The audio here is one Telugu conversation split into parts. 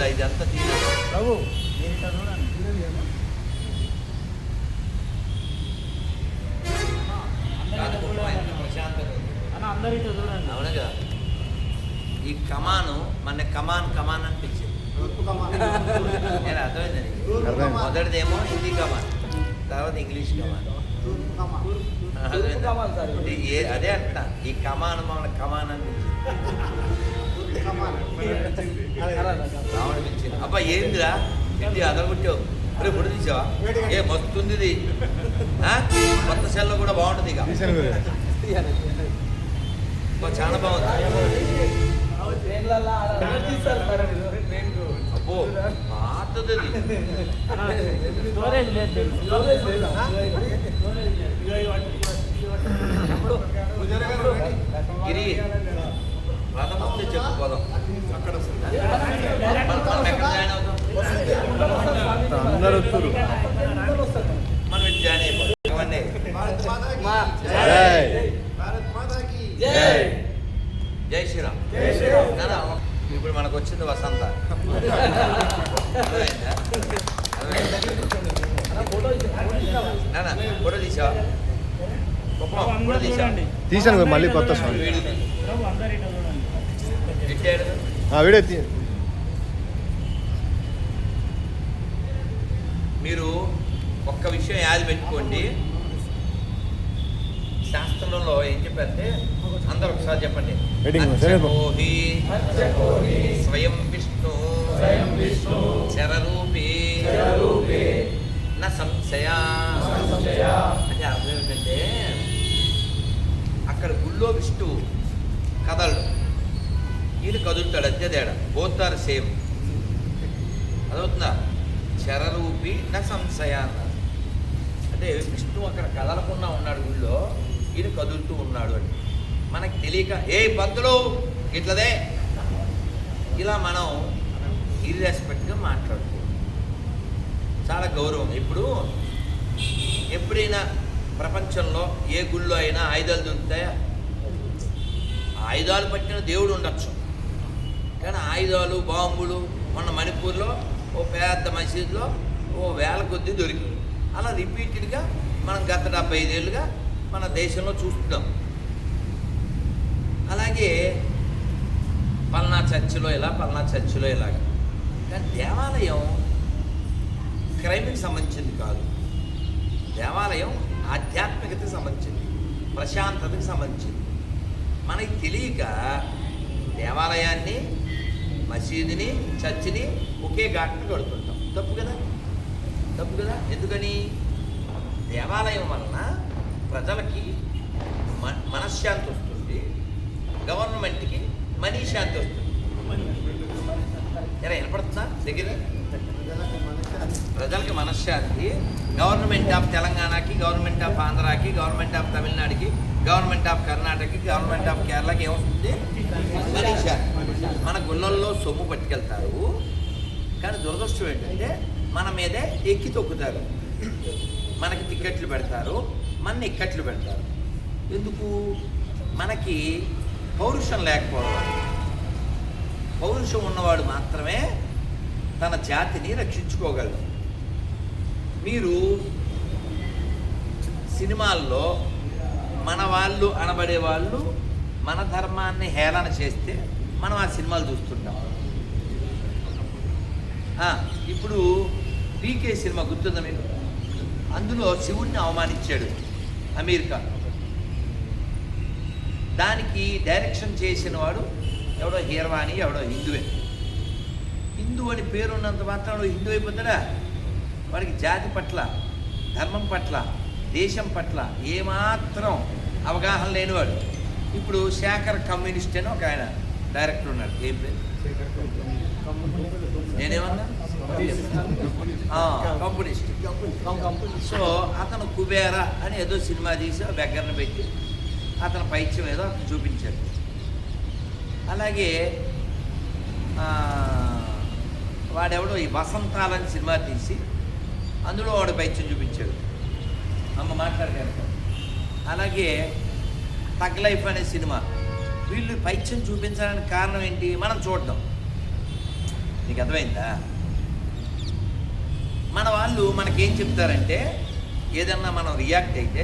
కదా ఇదంతా తీరు? ప్రభు అవును కదా ఈ కమాను మన కమాన్ కమాన్ అని పిలిచింది. నేను అర్థమైంది నీకు? అర్థమైంది. మొదటిదేమో హిందీ కమాన్ తర్వాత ఇంగ్లీష్ కమాన్? ఇది అదే అంట ఈ కమాన్ మన కమాన్ అని అబ్బా ఏందిరా? ఏంటి అదరగొట్టావు రేపు పొడి తీసావా? ఏ మస్తుంది ఇది ఆ? కొత్త సెల్లో కూడా బాగుంటుంది ఇక. చాలా బాగుంది. అబ్బో పాతది అది. స్టోరేజ్ లేదు గిరి రథం వస్తే చెప్పు పోదాం మనం మనం ఎక్కడ జాయిన్ అవుతాం అందరు వస్తారు మనం ఇటు జాయిన్ అయిపోతాం ఇవన్నీ జై జై జై శ్రీరామ్ నాన్న, ఇప్పుడు మనకు వచ్చింది వసంత అర్థమైందా? అర్థమైందా? నాన్న, ఫోటో తీసావా గొప్ప ఫోటో తీసావా చూడండి తీసాను మళ్ళీ కొత్త సాంగ్ మీరు ఒక్క విషయం యాది పెట్టుకోండి. శాస్త్రంలో ఏం చెప్పారంటే అందరూ ఒకసారి చెప్పండి. స్వయం విష్ణు నా సంశయ అంటే అర్థం ఏంటంటే అక్కడ గుళ్ళో విష్ణువు కదలడు ఈయన కదులుతాడు అంతే తేడా బోత్ ఆర్ సేమ్ అదవుతుందా చరరూపి నా సంశయ అన్నారు అంటే విష్ణువు అక్కడ కదలకుండా ఉన్నాడు గుళ్ళో ఈయన కదులుతూ ఉన్నాడు అని మనకి తెలియక ఏ పంతులు ఇట్లదే ఇలా మనం ఇర్రెస్పెక్ట్గా మాట్లాడుకోవాలి చాలా గౌరవం. ఇప్పుడు ఎప్పుడైనా ప్రపంచంలో ఏ గుళ్ళో అయినా ఆయుధాలు దొరుకుతాయా? ఆయుధాలు పట్టిన దేవుడు ఉండొచ్చు. కానీ ఆయుధాలు బాంబులు మొన్న మణిపూర్లో ఓ పెద్ద మసీదులో ఓ వేల కొద్దీ దొరికింది అలా రిపీటెడ్గా మనం గత డెబ్బై ఐదేళ్ళుగా మన దేశంలో చూస్తున్నాం. అలాగే పల్నా చర్చిలో ఇలా పల్నా చర్చిలో ఇలాగ. కానీ దేవాలయం క్రైమ్కి సంబంధించింది కాదు. దేవాలయం ఆధ్యాత్మికతకి సంబంధించింది. ప్రశాంతతకి సంబంధించింది. మనకి తెలియక దేవాలయాన్ని మసీదుని చర్చిని ఒకే ఘాట్ను కడుతుంటాం. తప్పు కదా? తప్పు కదా? ఎందుకని? దేవాలయం వలన ప్రజలకి మనశ్శాంతి వస్తుంది. గవర్నమెంట్కి మనీ శాంతి వస్తుంది ఎలా వినపడుతుందా? దగ్గర ప్రజలకి మనశ్శాంతి. గవర్నమెంట్ ఆఫ్ తెలంగాణకి గవర్నమెంట్ ఆఫ్ ఆంధ్రాకి గవర్నమెంట్ ఆఫ్ తమిళనాడుకి గవర్నమెంట్ ఆఫ్ కర్ణాటకకి గవర్నమెంట్ ఆఫ్ కేరళకి ఏమొస్తుంది? మన గుళ్ళల్లో సొమ్ము పట్టుకెళ్తారు. కానీ దురదృష్టం ఏంటంటే మన మీదే ఎక్కి తొక్కుతారు. మనకి టిక్కెట్లు పెడతారు. మన ఇక్కట్లు పెడతారు. ఎందుకు? మనకి పౌరుషం లేకపోవడం పౌరుషం ఉన్నవాడు మాత్రమే తన జాతిని రక్షించుకోగలడు మీరు సినిమాల్లో మన వాళ్ళు అనబడే వాళ్ళు మన ధర్మాన్ని హేళన చేస్తే మనం ఆ సినిమాలు చూస్తుంటాం. ఇప్పుడు పీకే సినిమా గుర్తుందా మీకు? అందులో శివుణ్ణి అవమానించాడు అమీర్ ఖాన్ దానికి డైరెక్షన్ చేసిన వాడు ఎవడో హీరవాణి ఎవడో హిందువే. హిందూ అని పేరున్నంత మాత్రం హిందూ అయిపోతాడా? వాడికి జాతి పట్ల ధర్మం పట్ల దేశం పట్ల ఏమాత్రం అవగాహన లేనివాడు. ఇప్పుడు శేఖర్ కమ్యూనిస్ట్ అని ఒక ఆయన డైరెక్టర్ ఉన్నాడు. ఏం పేరు? నేనేమన్నా? ఆ, కమ్యూనిస్ట్. సో అతను కుబేర అని ఏదో సినిమా తీసి దగ్గరను పెట్టి అతని పైత్యం ఏదో అతను చూపించాడు. అలాగే ఆ, వాడెవడో ఈ వసంతాలని సినిమా తీసి అందులో వాడు పైత్యం చూపించాడు. అమ్మ మాట్లాడగలుగుతాం అలాగే తగ్ లైఫ్ అనే సినిమా. వీళ్ళు పైత్యం చూపించడానికి కారణం ఏంటి మనం చూడడం. నీకు అర్థమైందా? మన వాళ్ళు మనకేం చెప్తారంటే ఏదన్నా మనం రియాక్ట్ అయితే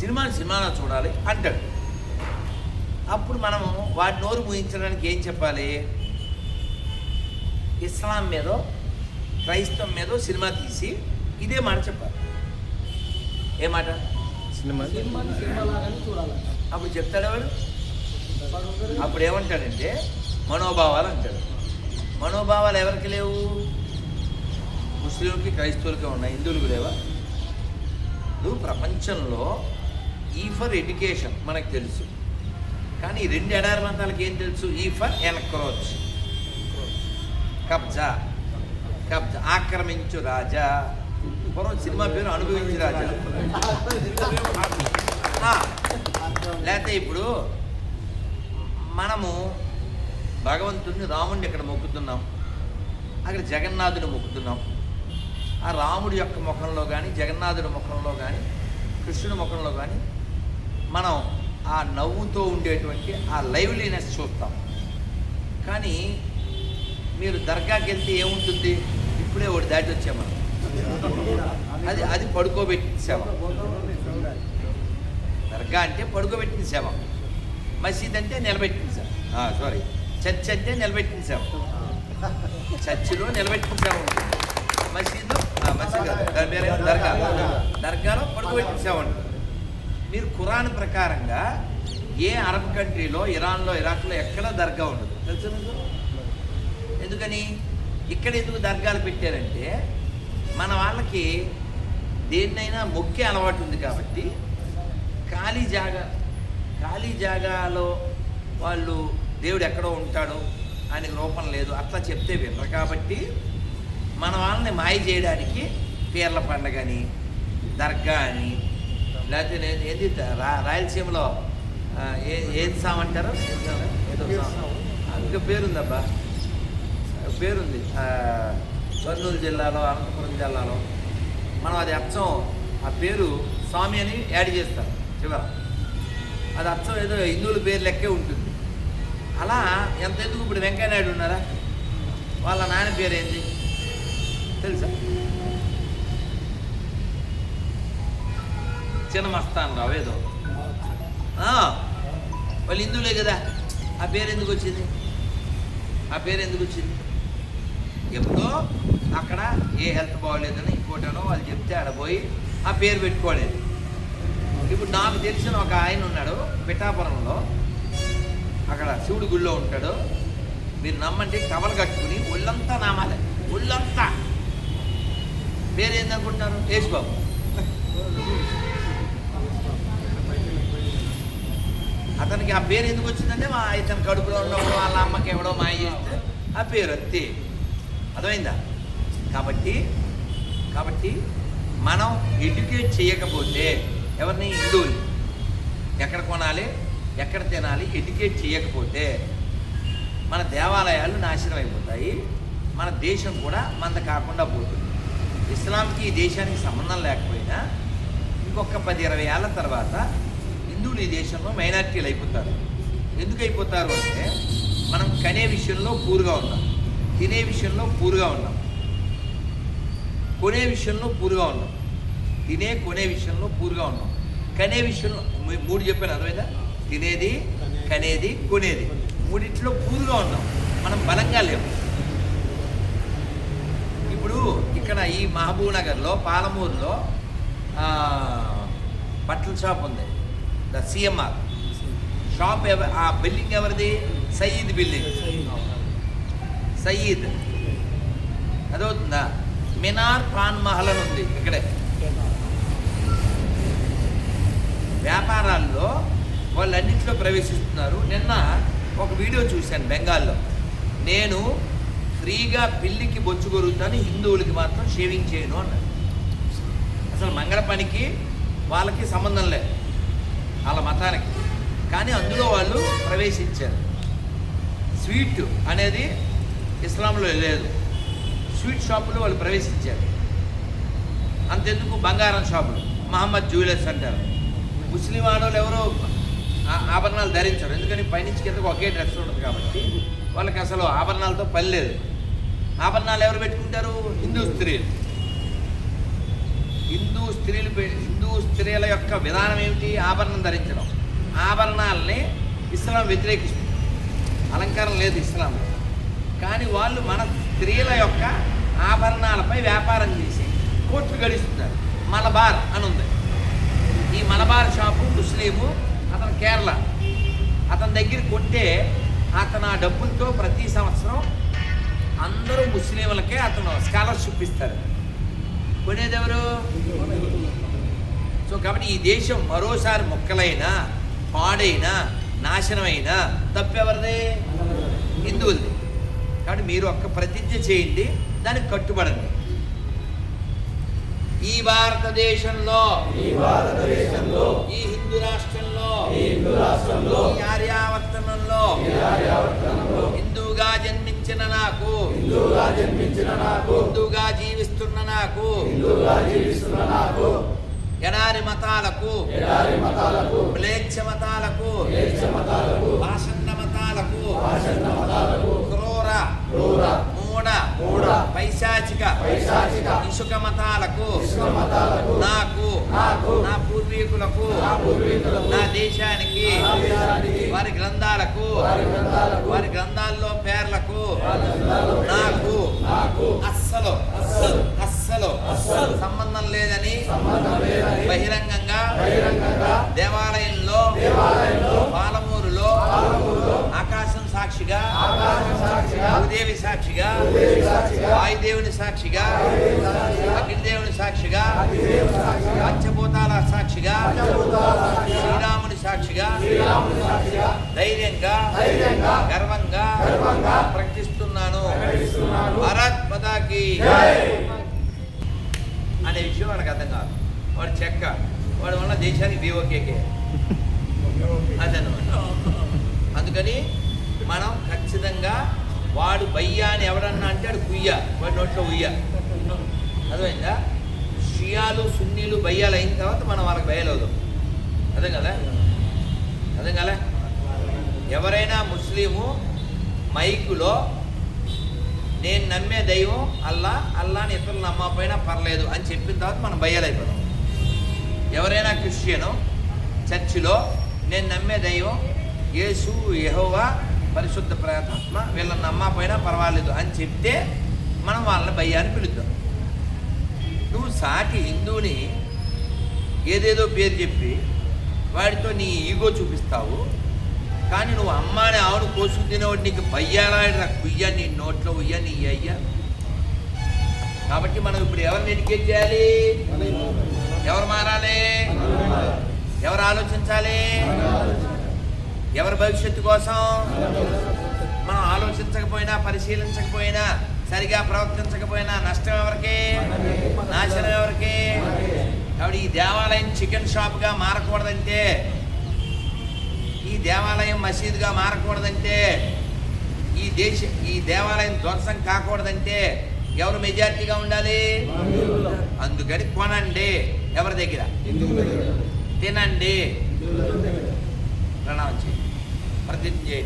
సినిమాని సినిమాలో చూడాలి అంటాడు. అప్పుడు మనం వాడి నోరు ముగించడానికి ఏం చెప్పాలి? ఇస్లాం మీదో క్రైస్తవం మీదో సినిమా తీసి ఇదే మాట చెప్పాలి. ఏ మాట? సినిమా అప్పుడు చెప్తాడు వాడు అప్పుడు ఏమంటాడంటే మనోభావాలు అంటాడు. మనోభావాలు ఎవరికి లేవు? ముస్లింకి క్రైస్తవులకి ఉన్నాయి హిందువులకు లేవా? నువ్వు ప్రపంచంలో ఈ ఫర్ ఎడ్యుకేషన్ మనకు తెలుసు. కానీ ఈ రెండు ఎడారి మతాలకి ఏం తెలుసు? ఈ ఫర్ ఎన్క్రోచ్. కబ్జా. కబ్జా. ఆక్రమించు రాజా. పూర్వం సినిమా పేరు అనుభవించు రాజా. లేకపోతే ఇప్పుడు మనము భగవంతుడిని రాముడిని ఇక్కడ మొక్కుతున్నాం. అక్కడ జగన్నాథుని మొక్కుతున్నాం. ఆ రాముడి యొక్క ముఖంలో కానీ జగన్నాథుడి ముఖంలో కానీ కృష్ణుడి ముఖంలో కానీ మనం ఆ నవ్వుతో ఉండేటువంటి ఆ లైవ్లీనెస్ చూస్తాం. కానీ మీరు దర్గాకి వెళ్తే ఏముంటుంది? ఇప్పుడే ఒకటి దాటి వచ్చాం మనం అది అది పడుకోబెట్టిన సేవ. దర్గా అంటే పడుకోబెట్టిన సేవ. మసీద్ అంటే నిలబెట్టిన సేవ. సారీ చర్చ్ అంటే నిలబెట్టిన సేవ. చర్చిలో నిలబెట్టిన సేవ మసీదు మసీదు దర్గా. దర్గాలో పడుకోబెట్టిన సేవ ఉంటుంది. మీరు ఖురాన్ ప్రకారంగా ఏ అరబ్ కంట్రీలో ఇరాన్లో ఇరాక్లో ఎక్కడ దర్గా ఉండదు? తెలుసు ఎందుకని? ఇక్కడ ఎందుకు దర్గాలు పెట్టారంటే మన వాళ్ళకి దేన్నైనా మొక్కే అలవాటు ఉంది కాబట్టి ఖాళీ జాగా ఖాళీ జాగాలో వాళ్ళు దేవుడు ఎక్కడో ఉంటాడు ఆయనకు రూపం లేదు అట్లా చెప్తే వినరు. కాబట్టి మన వాళ్ళని మాయ చేయడానికి పీర్ల పండగని దర్గా అని లేకపోతే నేను ఏది రా రాయలసీమలో ఏ ఏది సాం అంటారు ఏదో. ఇంకా పేరుందబ్బా. పేరుంది. కర్నూలు జిల్లాలో అనంతపురం జిల్లాలో. మనం అది అచ్చం ఆ పేరు స్వామి అని యాడ్ చేస్తాం చివర. అది అచ్చం ఏదో హిందువుల పేరు లెక్కే ఉంటుంది. అలా ఎంత ఎందుకు ఇప్పుడు వెంకయ్యనాయుడు ఉన్నారా? వాళ్ళ నాన్న పేరు ఏంది? తెలుసా? చిన్న మస్తాన్ రావు ఏదో. వాళ్ళు హిందువులే కదా. ఆ పేరు ఎందుకు వచ్చింది? ఆ పేరు ఎందుకు వచ్చింది? ఎప్పుడో అక్కడ ఏ హెల్త్ బాగోలేదని ఇంకోటనో వాళ్ళు చెప్తే ఆడ పోయి ఆ పేరు పెట్టుకోలేదు. ఇప్పుడు నాకు తెలిసిన ఒక ఆయన ఉన్నాడు పిఠాపురంలో. అక్కడ శివుడి గుళ్ళో ఉంటాడు. మీరు నమ్మండి కవలు కట్టుకుని ఒళ్ళంతా నామాలే. ఒళ్ళంతా. పేరేందనుకుంటున్నారు? యేసుబాబు. అతనికి ఆ పేరు ఎందుకు వచ్చిందంటే మా ఇతను కడుపులో ఉన్నప్పుడు వాళ్ళ అమ్మకి ఎవడో మాయ చేస్తే ఆ పేరు అంతే. అర్థమైందా? కాబట్టి కాబట్టి మనం ఎడ్యుకేట్ చేయకపోతే ఎవరిని? హిందువులు ఎక్కడ కొనాలి? ఎక్కడ తినాలి? ఎడ్యుకేట్ చేయకపోతే మన దేవాలయాలు నాశనం అయిపోతాయి. మన దేశం కూడా మంద కాకుండా పోతుంది. ఇస్లాంకి ఈ దేశానికి సంబంధం లేకపోయినా ఇంకొక పది ఇరవై ఏళ్ళ తర్వాత హిందువులు ఈ దేశంలో మైనారిటీలు అయిపోతారు. ఎందుకు అయిపోతారు అంటే మనం కనే విషయంలో పూరుగా ఉన్నాం తినే విషయంలో పూరుగా ఉన్నాం. కొనే విషయంలో పూరుగా ఉన్నాం. తినే కొనే విషయంలో పూరుగా ఉన్నాం. కనే విషయంలో మూడు చెప్పాను అర్థమైందా? తినేది కనేది కొనేది. మూడింటిలో పూరుగా ఉన్నాం. మనం బలంగా లేము ఇప్పుడు ఇక్కడ ఈ మహబూబ్ నగర్లో పాలమూరులో బట్టల షాప్ ఉంది. ద సిఎంఆర్ షాప్ ఆ బిల్డింగ్ ఎవరిది? సయీద్ బిల్డింగ్. సయీద్ అదవుతుందా మినార్ పాన్ మహల్ అని ఉంది ఇక్కడే. వ్యాపారాల్లో వాళ్ళన్నింటిలో ప్రవేశిస్తున్నారు. నిన్న ఒక వీడియో చూశాను బెంగాల్లో. నేను ఫ్రీగా పిల్లికి బొచ్చు కొరుగుతాను హిందువులకి మాత్రం షేవింగ్ చేయను అన్నాడు. అసలు మంగళ పనికి వాళ్ళకి సంబంధం లేదు. వాళ్ళ మతానికి. కానీ అందులో వాళ్ళు ప్రవేశించారు. స్వీట్ అనేది ఇస్లాంలో లేదు. స్వీట్ షాపులో వాళ్ళు ప్రవేశించారు. అంతెందుకు? బంగారం షాపులు. మహమ్మద్ జ్యువెలర్స్ అంటారు. ముస్లిం ఆడవాళ్ళు ఎవరో ఆ- ఆభరణాలు ధరించరు. ఎందుకని? పైనుంచి కిందకు ఒకే డ్రెస్ ఉంటుంది కాబట్టి వాళ్ళకి అసలు ఆభరణాలతో పని లేదు. ఆభరణాలు ఎవరు పెట్టుకుంటారు? హిందూ స్త్రీలు. హిందూ స్త్రీలు హిందూ స్త్రీల యొక్క విధానం ఏమిటి? ఆభరణం ధరించడం. ఆభరణాలని ఇస్లాం వ్యతిరేకిస్తుంది. అలంకారం లేదు ఇస్లాంలో. కానీ వాళ్ళు మన స్త్రీల యొక్క ఆభరణాలపై వ్యాపారం చేసి కోట్లు గడిస్తున్నారు. మలబార్ అని ఉంది. ఈ మలబార్ షాపు ముస్లిము అతను కేరళ. అతని దగ్గర కొంటే అతను ఆ డబ్బులతో ప్రతి సంవత్సరం అందరూ ముస్లింలకే అతను స్కాలర్షిప్ ఇస్తారు. కొనేది ఎవరు? సో కాబట్టి ఈ దేశం మరోసారి మొక్కలైనా పాడైనా నాశనమైనా తప్పెవరిది? మీరు ఒక్క ప్రతిజ్ఞ చేయండి దానికి కట్టుబడండి. ఈ భారతదేశంలో ఈ భారతదేశంలో ఈ హిందూ రాష్ట్రంలో ఈ హిందూ రాష్ట్రంలో ఈ ఆర్యావర్తనంలో ఈ ఆర్యావర్తనంలో హిందువుగా జన్మించిన నాకు హిందువుగా జన్మించిన నాకు హిందువుగా జీవిస్తున్న నాకు హిందువుగా జీవిస్తున్న నాకు ఎడారి మతాలకు ఎడారి మతాలకు మ్లేచ్ఛ మతాలకు భాషణ మతాలకు ఇసుక మతాలకు నాకు నా పూర్వీకులకు నా దేశానికి వారి గ్రంథాలకు వారి గ్రంథాల్లో పేర్లకు నాకు నాకు అస్సలు అస్సలు సంబంధం లేదని బహిరంగంగా దేవాలయంలో దేవాలయంలో పాలమూరులో పాలమూరులో ఆకాశం సాక్షిగా సాక్షిగా భూదేవి సాక్షిగా సాక్షిగా వాయుదేవుని సాక్షిగా అగ్నిదేవుని సాక్షిగా పంచభూతాల సాక్షిగా శ్రీరాముని సాక్షిగా ధైర్యంగా గర్వంగా ప్రకటిస్తున్నాను. ప్రకటిస్తున్నాను. భారత్ పతాకి అనే విషయం వాడికి అర్థం కాదు. వాడు చెక్క. వాడి వల్ల దేశానికి బీఓకేకే అదనమాట. అందుకని మనం ఖచ్చితంగా వాడు బయ్యా అని ఎవడన్నా అంటే వాడు కుయ్య. వాడి నోట్లో ఉయ్య. అర్థమైందా? షియాలు సున్నీలు బయ్యాలు అయిన తర్వాత మనం వాళ్ళకి బయలవుదాం అదే కదా అదే కదా ఎవరైనా ముస్లిము మైకులో నేను నమ్మే దైవం అల్లా అల్లాని ఇతరులు నమ్మకపోయినా పర్లేదు అని చెప్పిన తర్వాత మనం బయ్యాలైపోదాం ఎవరైనా క్రిస్టియను చర్చిలో నేను నమ్మే దైవం యేసు యహోవా పరిశుద్ధ ప్రేతాత్మ వీళ్ళని నమ్మకపోయినా పర్వాలేదు అని చెప్తే మనం వాళ్ళని భయ్యాన్ని పిలుద్దాం. నువ్వు సాటి హిందువుని ఏదేదో పేరు చెప్పి వాడితో నీ ఈగో చూపిస్తావు. కానీ నువ్వు అమ్మాని ఆవును కోసుకు తినేవాడు నీకు బయ్యాలాడిన కుయ్యా నీ నోట్లో ఉయ్యా నీ అయ్యా. కాబట్టి మనం ఇప్పుడు ఎవరిని ఎడ్యుకేట్ చేయాలి? ఎవరు మారాలి? ఎవరు ఆలోచించాలి? ఎవరి భవిష్యత్తు కోసం? మనం ఆలోచించకపోయినా పరిశీలించకపోయినా సరిగా ప్రవర్తించకపోయినా నష్టం ఎవరికి? నాశనం ఎవరికి? కాబట్టి ఈ దేవాలయం చికెన్ షాప్గా మారకూడదంటే ఈ దేవాలయం మసీదుగా మారకూడదంటే ఈ దేశ ఈ దేవాలయం ధ్వంసం కాకూడదంటే ఎవరు మెజారిటీగా ఉండాలి? అందుకని కొనండి ఎవరి దగ్గర? తినండి. ప్రణామం చేయండి ప్రతిజ్ఞ చేయండి